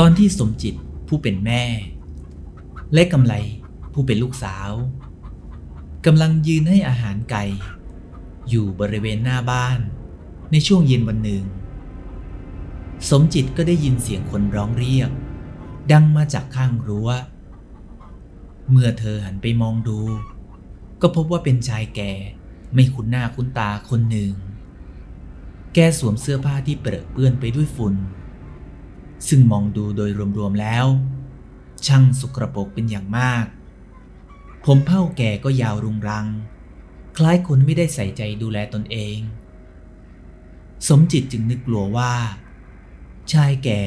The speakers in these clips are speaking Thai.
ตอนที่สมจิตผู้เป็นแม่ และกำไลผู้เป็นลูกสาวกำลังยืนให้อาหารไก่ อยู่บริเวณหน้าบ้าน ในช่วงเย็นวันหนึ่ง สมจิตก็ได้ยินเสียงคนร้องเรียก ดังมาจากข้างรั้ว เมื่อเธอหันไปมองดู ก็พบว่าเป็นชายแก่ไม่คุ้นหน้าคุ้นตาคนหนึ่ง แกสวมเสื้อผ้าที่เปรอะเปื้อนไปด้วยฝุ่น ซึ่งมองดูโดยรวมๆแล้ว ช่างสกรปรกเป็นอย่างมาก ผมเผ้าแก่ก็ยาวรุงรัง คล้ายคนไม่ได้ใส่ใจดูแลตนเอง สมจิตจึงนึกกลัวว่า ชายแก่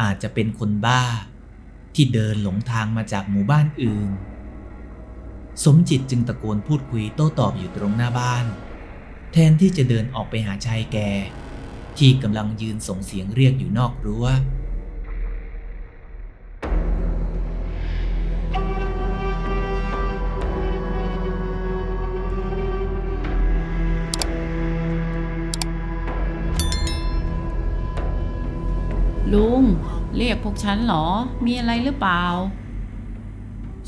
อาจจะเป็นคนบ้า ที่เดินหลงทางมาจากหมู่บ้านอื่น สมจิตจึงตะโกนพูดคุยโต้ตอบอยู่ตรงหน้าบ้าน แทนที่จะเดินออกไปหาชายแก่ ที่กำลังยืนส่งเสียงเรียกอยู่นอกรั้ว ลุง เรียกพวกฉันเหรอ มีอะไรหรือเปล่า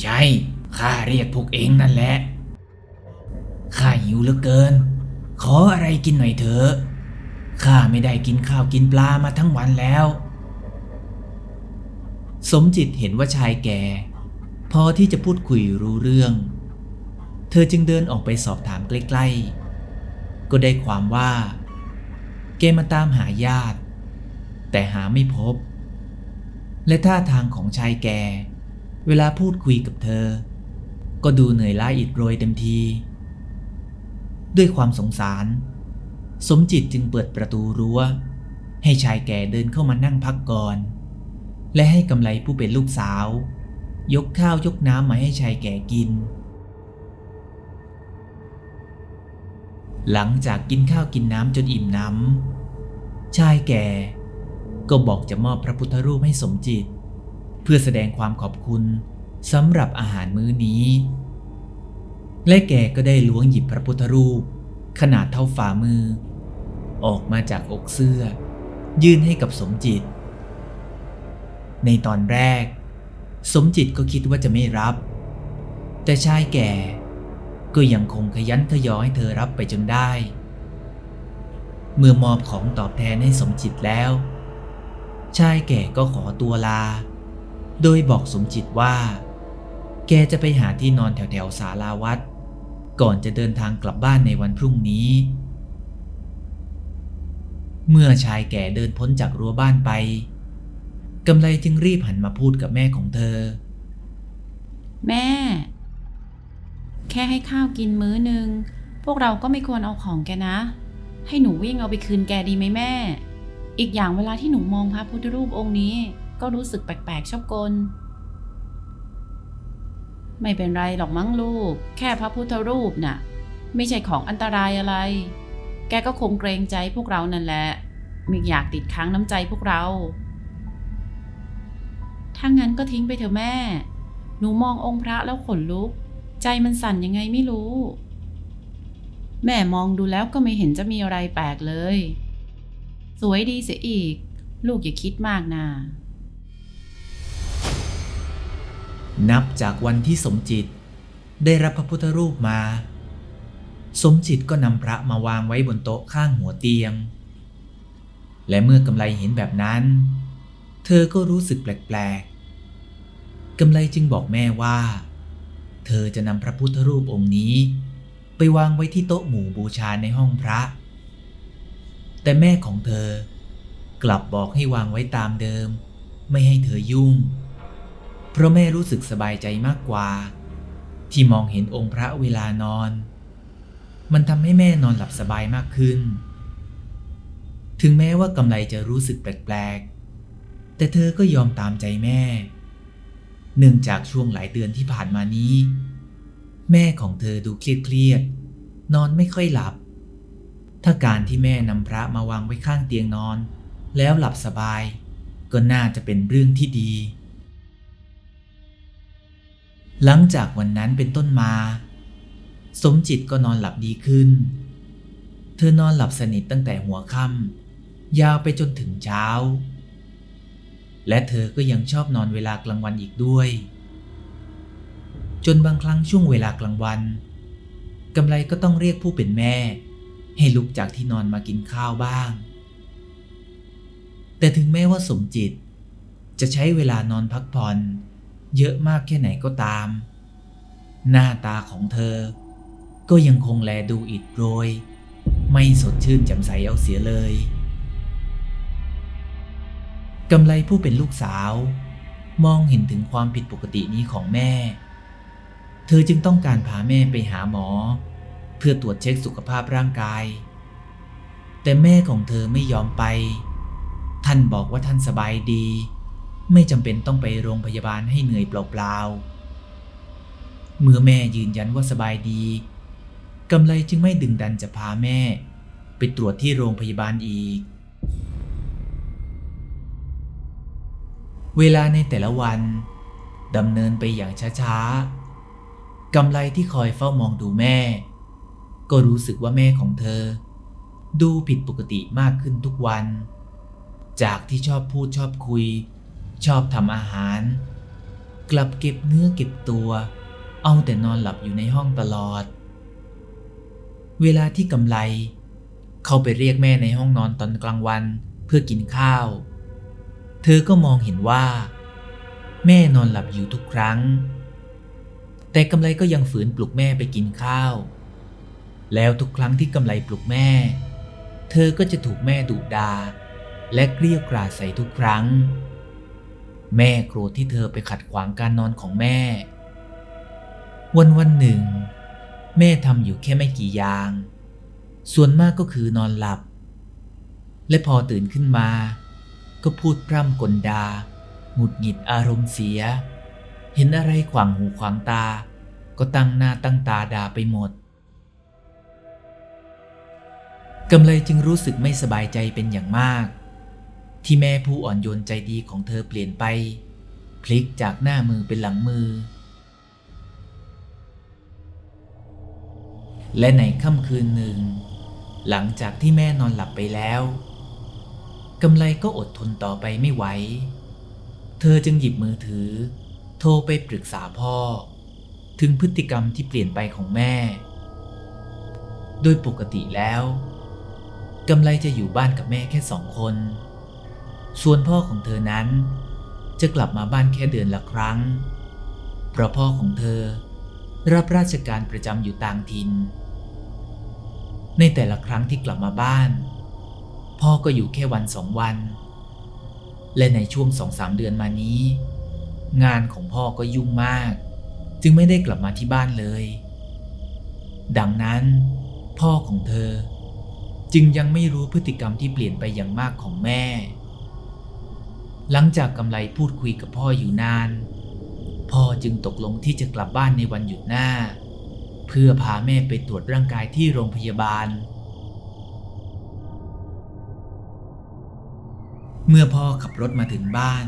ใช่ ข้าเรียกพวกเองนั่นแหละ ข้าหิวเหลือเกิน ขออะไรกินหน่อยเถอะ ข้าไม่ได้กินข้าวกินปลามาทั้งวันแล้ว สมจิตเห็นว่าชายแก่ พอที่จะพูดคุยรู้เรื่อง เธอจึงเดินออกไปสอบถามใกล้ๆ ก็ได้ความว่า แกมาตามหาญาติ แต่หาไม่พบ และท่าทางของชายแก่ เวลาพูดคุยกับเธอ ก็ดูเหนื่อยล้าอิดโรยเต็มที ด้วยความสงสาร สมจิตจึงเปิดประตูรั้ว ให้ชายแก่เดินเข้ามานั่งพักก่อน และให้กำไลผู้เป็นลูกสาว ยกข้าวยกน้ำมาให้ชายแก่กิน หลังจากกินข้าวกินน้ำจนอิ่มน้ำชายแก่ก็บอกจะมอบพระพุทธรูปให้สมจิต เพื่อแสดงความขอบคุณสำหรับอาหารมื้อนี้ และแกก็ได้ล้วงหยิบพระพุทธรูป ขนาดเท่าฝ่ามือ ออกมาจากอกเสื้อ ยื่นให้กับสมจิต ในตอนแรก สมจิตก็คิดว่าจะไม่รับ แต่ชายแก่ก็ยังคงขยันขยอให้เธอรับไปจนได้ เมื่อมอบของตอบแทนให้สมจิตแล้ว ชายแก่ก็ขอตัวลา โดยบอกสมจิตว่า แกจะไปหาที่นอนแถวๆศาลาวัด ก่อนจะเดินทางกลับบ้านในวันพรุ่งนี้ เมื่อชายแก่เดินพ้นจากรั้วบ้านไปกำไลจึงรีบหันมาพูดกับแม่ของเธอ แม่ แค่ให้ข้าวกินมื้อหนึ่งพวกเราก็ไม่ควรเอาของแกนะ ให้หนูวิ่งเอาไปคืนแกดีไหมแม่ อีกอย่างเวลาที่หนูมองพระพุทธรูปองค์นี้ ก็รู้สึกแปลกๆชอบกล ไม่เป็นไรหรอกมั้งลูก แค่พระพุทธรูปน่ะ ไม่ใช่ของอันตรายอะไร แกก็คงเกรงใจพวกเรานั่นแหละไม่อยากติดค้างน้ำใจพวกเรา ถ้างั้นก็ทิ้งไปเถอะแม่ หนูมององค์พระแล้วขนลุก ใจมันสั่นยังไงไม่รู้ แม่มองดูแล้วก็ไม่เห็นจะมีอะไรแปลกเลย สวยดีเสียอีก ลูกอย่าคิดมากนะ นับจากวันที่สมจิต ได้รับพระพุทธรูปมา สมจิตก็นำพระมาวางไว้บนโต๊ะข้างหัวเตียง และเมื่อกำไลเห็นแบบนั้น เธอก็รู้สึกแปลกๆกำไลจึงบอกแม่ว่า เธอจะนำพระพุทธรูปองค์นี้ ไปวางไว้ที่โต๊ะหมู่บูชาในห้องพระ แต่แม่ของเธอกลับบอกให้วางไว้ตามเดิม ไม่ให้เธอยุ่ง เพราะแม่รู้สึกสบายใจมากกว่า ที่มองเห็นองค์พระเวลานอน มันทำให้แม่นอนหลับสบายมากขึ้น ถึงแม้ว่ากำไรจะรู้สึกแปลกๆ แต่เธอก็ยอมตามใจแม่ เนื่องจากช่วงหลายเดือนที่ผ่านมานี้ แม่ของเธอดูเครียดๆนอนไม่ค่อยหลับ ถ้าการที่แม่นำพระมาวางไว้ข้างเตียงนอน แล้วหลับสบาย ก็น่าจะเป็นเรื่องที่ดี หลังจากวันนั้นเป็นต้นมา สมจิตก็นอนหลับดีขึ้น เธอนอนหลับสนิทตั้งแต่หัวค่ำยาวไปจนถึงเช้า และเธอก็ยังชอบนอนเวลากลางวันอีกด้วย จนบางครั้งช่วงเวลากลางวันกำไรก็ต้องเรียกผู้เป็นแม่ ให้ลุกจากที่นอนมากินข้าวบ้าง แต่ถึงแม้ว่าสมจิตจะใช้เวลานอนพักผ่อน เยอะมากแค่ไหนก็ตาม หน้าตาของเธอ ก็ยังคงแลดูอิดโรย ไม่สดชื่นแจ่มใสเอาเสียเลยกำไรผู้เป็นลูกสาว มองเห็นถึงความผิดปกตินี้ของแม่ เธอจึงต้องการพาแม่ไปหาหมอ เพื่อตรวจเช็คสุขภาพร่างกาย แต่แม่ของเธอไม่ยอมไป ท่านบอกว่าท่านสบายดี ไม่จำเป็นต้องไปโรงพยาบาลให้เหนื่อยเปล่าๆ เมื่อแม่ยืนยันว่าสบายดี กำไรจึงไม่ดึงดันจะพาแม่ ไปตรวจที่โรงพยาบาลอีก เวลาในแต่ละวันดำเนินไปอย่างช้าๆ กำไรที่คอยเฝ้ามองดูแม่ ก็รู้สึกว่าแม่ของเธอ ดูผิดปกติมากขึ้นทุกวัน จากที่ชอบพูดชอบคุย ชอบทำอาหาร กลับเก็บเนื้อเก็บตัว เอาแต่นอนหลับอยู่ในห้องตลอด เวลาที่กำไร เข้าไปเรียกแม่ในห้องนอนตอนกลางวันเพื่อกินข้าว เธอก็มองเห็นว่า แม่นอนหลับอยู่ทุกครั้ง แต่กำไรก็ยังฝืนปลุกแม่ไปกินข้าว แล้วทุกครั้งที่กำไรปลุกแม่ เธอก็จะถูกแม่ดุดา และเกลี้ยกล่อมใส่ทุกครั้ง แม่โกรธที่เธอไปขัดขวางการนอนของแม่ วันวันหนึ่ง แม่ทำอยู่แค่ไม่กี่อย่าง ส่วนมากก็คือนอนหลับ และพอตื่นขึ้นมา ก็พูดพร่ำกลดาหงุดหงิดอารมณ์เสีย เห็นอะไรขวางหูขวางตา ก็ตั้งหน้าตั้งตาด่าไปหมดกำเลยจึงรู้สึกไม่สบายใจเป็นอย่างมาก ที่แม่ผู้อ่อนโยนใจดีของเธอเปลี่ยนไป พลิกจากหน้ามือเป็นหลังมือ และในค่ำคืนหนึ่ง หลังจากที่แม่นอนหลับไปแล้วกำไรก็อดทนต่อไปไม่ไหว เธอจึงหยิบมือถือ โทรไปปรึกษาพ่อ ถึงพฤติกรรมที่เปลี่ยนไปของแม่ โดยปกติแล้วกำไรจะอยู่บ้านกับแม่แค่สองคน ส่วนพ่อของเธอนั้น จะกลับมาบ้านแค่เดือนละครั้ง เพราะพ่อของเธอรับราชการประจำอยู่ต่างถิ่น ในแต่ละครั้งที่กลับมาบ้าน พ่อก็อยู่แค่วันสองวัน และในช่วงสองสามเดือนมานี้ งานของพ่อก็ยุ่งมาก จึงไม่ได้กลับมาที่บ้านเลย ดังนั้น พ่อของเธอจึงยังไม่รู้พฤติกรรมที่เปลี่ยนไปอย่างมากของแม่ หลังจากกำไรพูดคุยกับพ่ออยู่นาน พ่อจึงตกลงที่จะกลับบ้านในวันหยุดหน้า เพื่อพาแม่ไปตรวจร่างกายที่โรงพยาบาล เมื่อพ่อขับรถมาถึงบ้าน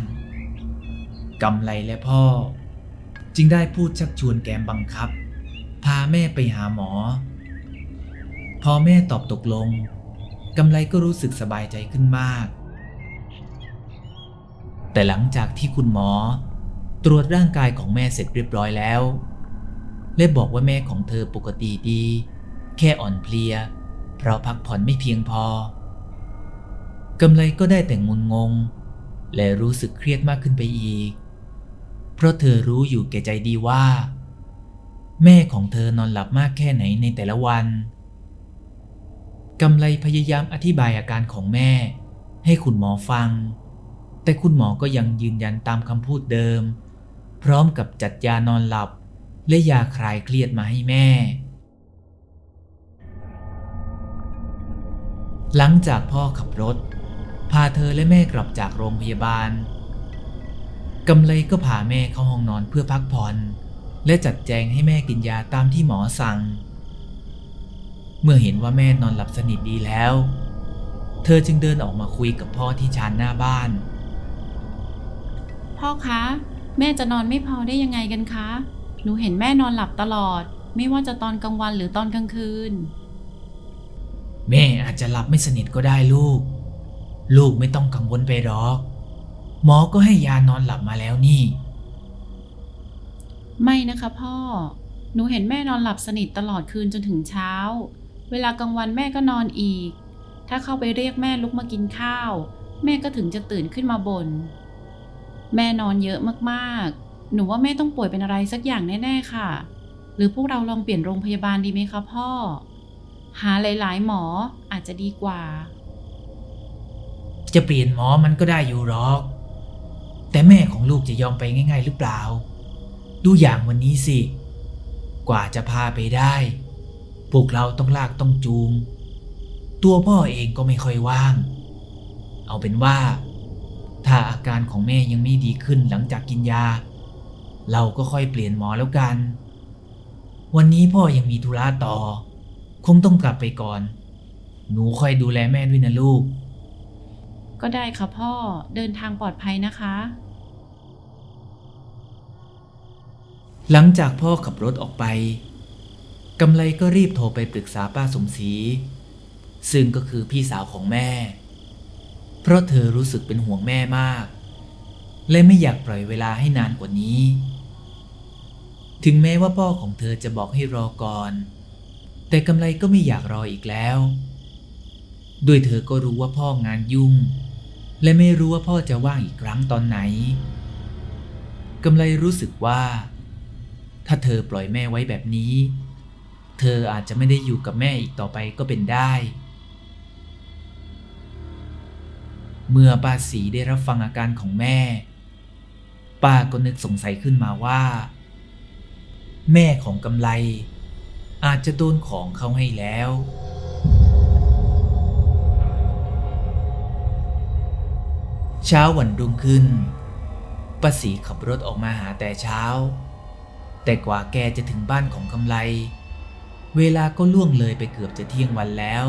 กำไรและพ่อ จึงได้พูดชักชวนแกมบังคับ พาแม่ไปหาหมอ พอแม่ตอบตกลงกำไรก็รู้สึกสบายใจขึ้นมาก แต่หลังจากที่คุณหมอ ตรวจร่างกายของแม่เสร็จเรียบร้อยแล้ว และบอกว่าแม่ของเธอปกติดี แค่อ่อนเพลีย เพราะพักผ่อนไม่เพียงพอกำไรก็ได้แต่งุนงง และรู้สึกเครียดมากขึ้นไปอีก เพราะเธอรู้อยู่แก่ใจดีว่า แม่ของเธอนอนหลับมากแค่ไหนในแต่ละวันกำไรพยายามอธิบายอาการของแม่ ให้คุณหมอฟัง แต่คุณหมอก็ยังยืนยันตามคำพูดเดิม พร้อมกับจัดยานอนหลับ และยาคลายเครียดมาให้แม่ หลังจากพ่อขับรถ พาเธอและแม่กลับจากโรงพยาบาลกำเลยก็พาแม่เข้าห้องนอนเพื่อพักผ่อน และจัดแจงให้แม่กินยาตามที่หมอสั่ง เมื่อเห็นว่าแม่นอนหลับสนิทดีแล้ว เธอจึงเดินออกมาคุยกับพ่อที่ชานหน้าบ้าน พ่อคะ แม่จะนอนไม่พอได้ยังไงกันคะ หนูเห็นแม่นอนหลับตลอด ไม่ว่าจะตอนกลางวันหรือตอนกลางคืน แม่อาจจะหลับไม่สนิทก็ได้ลูก ลูกไม่ต้องกังวลไปหรอก หมอก็ให้ยานอนหลับมาแล้วนี่ ไม่นะคะพ่อ หนูเห็นแม่นอนหลับสนิทตลอดคืนจนถึงเช้า เวลากลางวันแม่ก็นอนอีก ถ้าเข้าไปเรียกแม่ลุกมากินข้าว แม่ก็ถึงจะตื่นขึ้นมาบน่น แม่นอนเยอะมากๆ หนูว่าแม่ต้องป่วยเป็นอะไรสักอย่างแน่ๆค่ะ หรือพวกเราลองเปลี่ยนโรงพยาบาลดีไหมคะพ่อ หาหลายๆ หมออาจจะดีกว่า จะเปลี่ยนหมอมันก็ได้อยู่หรอก แต่แม่ของลูกจะยอมไปง่าย ๆ หรือเปล่า ดูอย่างวันนี้สิ กว่าจะพาไปได้ พวกเราต้องลากต้องจูง ตัวพ่อเองก็ไม่ค่อยว่าง เอาเป็นว่า ถ้าอาการของแม่ยังไม่ดีขึ้นหลังจากกินยา เราก็ค่อยเปลี่ยนหมอแล้วกัน วันนี้พ่อยังมีธุระต่อ คงต้องกลับไปก่อน หนูค่อยดูแลแม่ด้วยนะลูก ก็ได้ค่ะพ่อเดินทางปลอดภัยนะคะ หลังจากพ่อขับรถออกไปกำไลก็รีบโทรไปปรึกษาป้าสมศรีซึ่งก็คือพี่สาวของแม่ เพราะเธอรู้สึกเป็นห่วงแม่มาก และไม่อยากปล่อยเวลาให้นานกว่านี้ ถึงแม้ว่าพ่อของเธอจะบอกให้รอก่อน แต่กำไลก็ไม่อยากรออีกแล้วด้วยเธอก็รู้ว่าพ่องานยุ่ง และไม่รู้ว่าพ่อจะว่างอีกครั้งตอนไหนกำไลรู้สึกว่า ถ้าเธอปล่อยแม่ไว้แบบนี้ เธออาจจะไม่ได้อยู่กับแม่อีกต่อไปก็เป็นได้ เมื่อป้าสีได้รับฟังอาการของแม่ ป้าก็นึกสงสัยขึ้นมาว่า แม่ของกำไล อาจจะโดนของเขาให้แล้ว เช้าวันรุ่งขึ้นป้าสีขับรถออกมาหาแต่เช้า แต่กว่าแกจะถึงบ้านของกำไล เวลาก็ล่วงเลยไปเกือบจะเที่ยงวันแล้ว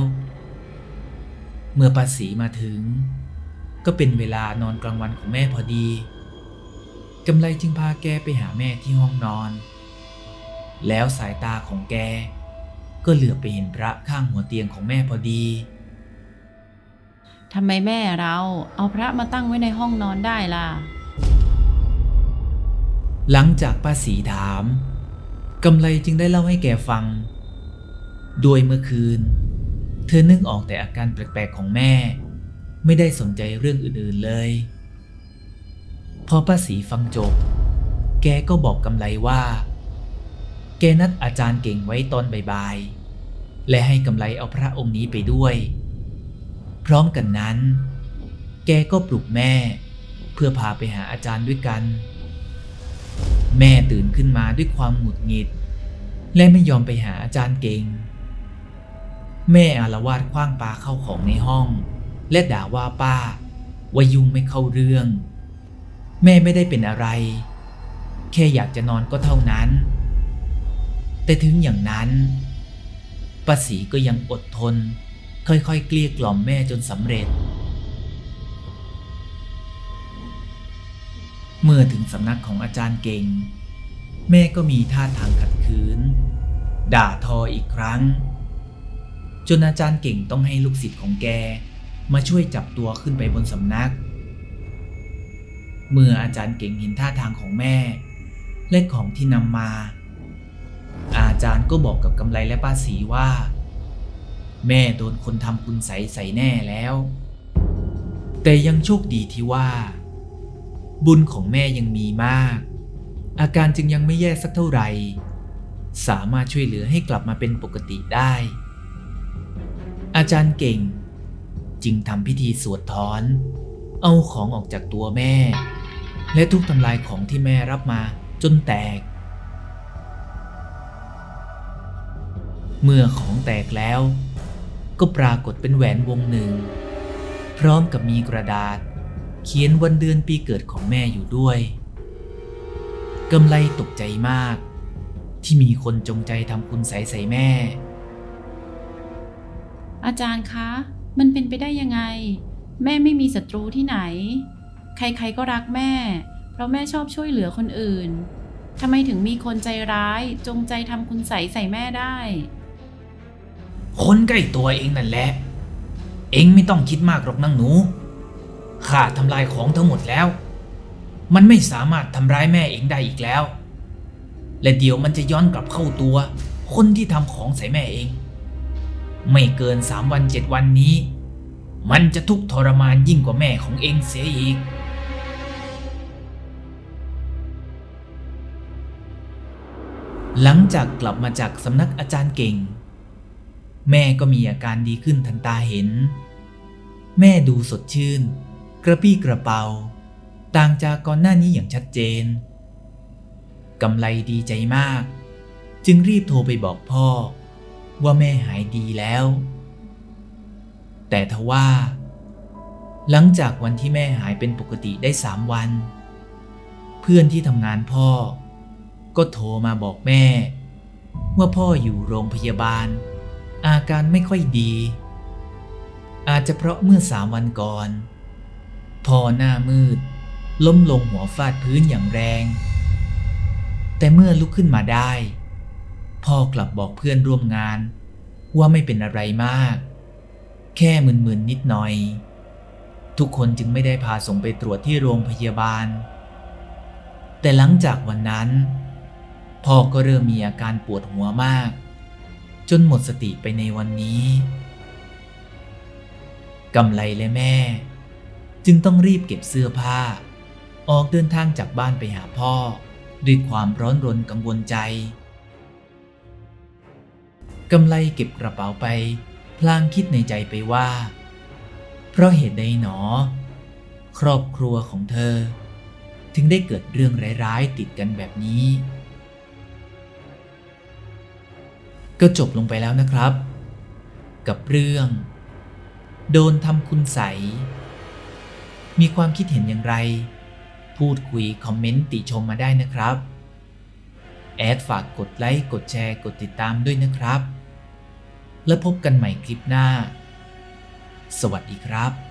เมื่อป้าสีมาถึง ก็เป็นเวลานอนกลางวันของแม่พอดีกำไลจึงพาแกไปหาแม่ที่ห้องนอน แล้วสายตาของแก ก็เหลือบไปเห็นพระข้างหัวเตียงของแม่พอดี ทำไมแม่เราเอาพระมาตั้งไว้ในห้องนอนได้ล่ะ หลังจากป้าสีถามกำไลจึงได้เล่าให้แกฟัง โดยเมื่อคืน เธอนึกออกแต่อาการแปลกๆของแม่ ไม่ได้สนใจเรื่องอื่นๆเลย พอป้าสีฟังจบ แกก็บอกกำไลว่า แกนัดอาจารย์เก่งไว้ตอนบ่ายๆ และให้กำไลเอาพระองค์นี้ไปด้วย พร้อมกันนั้น แกก็ปลุกแม่ เพื่อพาไปหาอาจารย์ด้วยกัน แม่ตื่นขึ้นมาด้วยความหงุดหงิด และไม่ยอมไปหาอาจารย์เก่ง แม่อารวาสคว้างปลาเข้าของในห้อง และด่าว่าป้า ว่ายุ่งไม่เข้าเรื่อง แม่ไม่ได้เป็นอะไร แค่อยากจะนอนก็เท่านั้น แต่ถึงอย่างนั้นป้าศรีก็ยังอดทน ค่อยๆเกลี้ยกล่อมแม่จนสำเร็จ เมื่อถึงสำนักของอาจารย์เก่ง แม่ก็มีท่าทางขัดขืน ด่าทออีกครั้ง จนอาจารย์เก่งต้องให้ลูกศิษย์ของแก มาช่วยจับตัวขึ้นไปบนสำนัก เมื่ออาจารย์เก่งเห็นท่าทางของแม่ และของที่นำมา อาจารย์ก็บอกกับกำไลและป้าสีว่า แม่โดนคนทำคุณใสใส่แน่แล้ว แต่ยังโชคดีที่ว่า บุญของแม่ยังมีมาก อาการจึงยังไม่แย่สักเท่าไหร่สามารถช่วยเหลือให้กลับมาเป็นปกติได้ อาจารย์เก่ง จึงทำพิธีสวดถอน เอาของออกจากตัวแม่ และทุบทำลายของที่แม่รับมาจนแตก เมื่อของแตกแล้ว ก็ปรากฏเป็นแหวนวงหนึ่ง พร้อมกับมีกระดาษ เขียนวันเดือนปีเกิดของแม่อยู่ด้วยกำไลตกใจมาก ที่มีคนจงใจทำคุณใสใส่แม่ อาจารย์คะมันเป็นไปได้ยังไง แม่ไม่มีศัตรูที่ไหน ใครๆก็รักแม่ เพราะแม่ชอบช่วยเหลือคนอื่นทำไมถึงมีคนใจร้ายจงใจทำคุณใสใส่แม่ได้ คนใกล้ตัวเองนั่นแหละ เองไม่ต้องคิดมากหรอกนางหนู ข้าทำลายของทั้งหมดแล้ว มันไม่สามารถทำร้ายแม่เองได้อีกแล้ว และเดี๋ยวมันจะย้อนกลับเข้าตัว คนที่ทำของใส่แม่เอง ไม่เกินสามวันเจ็ดวันนี้ มันจะทุกข์ทรมานยิ่งกว่าแม่ของเองเสียอีก หลังจากกลับมาจากสำนักอาจารย์เก่ง แม่ก็มีอาการดีขึ้นทันตาเห็น แม่ดูสดชื่น กระปี้กระเป๋าต่างจากก่อนหน้านี้อย่างชัดเจนกำไรดีใจมาก จึงรีบโทรไปบอกพ่อ ว่าแม่หายดีแล้ว แต่ทว่า หลังจากวันที่แม่หายเป็นปกติได้สามวัน เพื่อนที่ทำงานพ่อ ก็โทรมาบอกแม่ ว่าพ่ออยู่โรงพยาบาล อาการไม่ค่อยดี อาจจะเพราะเมื่อสามวันก่อนพ่อหน้ามืด ล้มลงหัวฟาดพื้นอย่างแรง แต่เมื่อลุกขึ้นมาได้ พ่อกลับบอกเพื่อนร่วมงาน ว่าไม่เป็นอะไรมาก แค่มึนๆนิดหน่อย ทุกคนจึงไม่ได้พาส่งไปตรวจที่โรงพยาบาล แต่หลังจากวันนั้น พ่อก็เริ่มมีอาการปวดหัวมาก จนหมดสติไปในวันนี้กำไรและแม่ จึงต้องรีบเก็บเสื้อผ้า ออกเดินทางจากบ้านไปหาพ่อ ด้วยความร้อนรนกังวลใจ กำไรเก็บกระเป๋าไป พลางคิดในใจไปว่า เพราะเหตุใดหนอ ครอบครัวของเธอ ถึงได้เกิดเรื่องร้ายๆติดกันแบบนี้ ก็จบลงไปแล้วนะครับ กับเรื่อง โดนทำคุณใส มีความคิดเห็นอย่างไร พูดคุยคอมเมนต์ติชมมาได้นะครับแอดฝากกดไลค์ กดแชร์ กดติดตามด้วยนะครับ แล้วพบกันใหม่คลิปหน้า สวัสดีครับ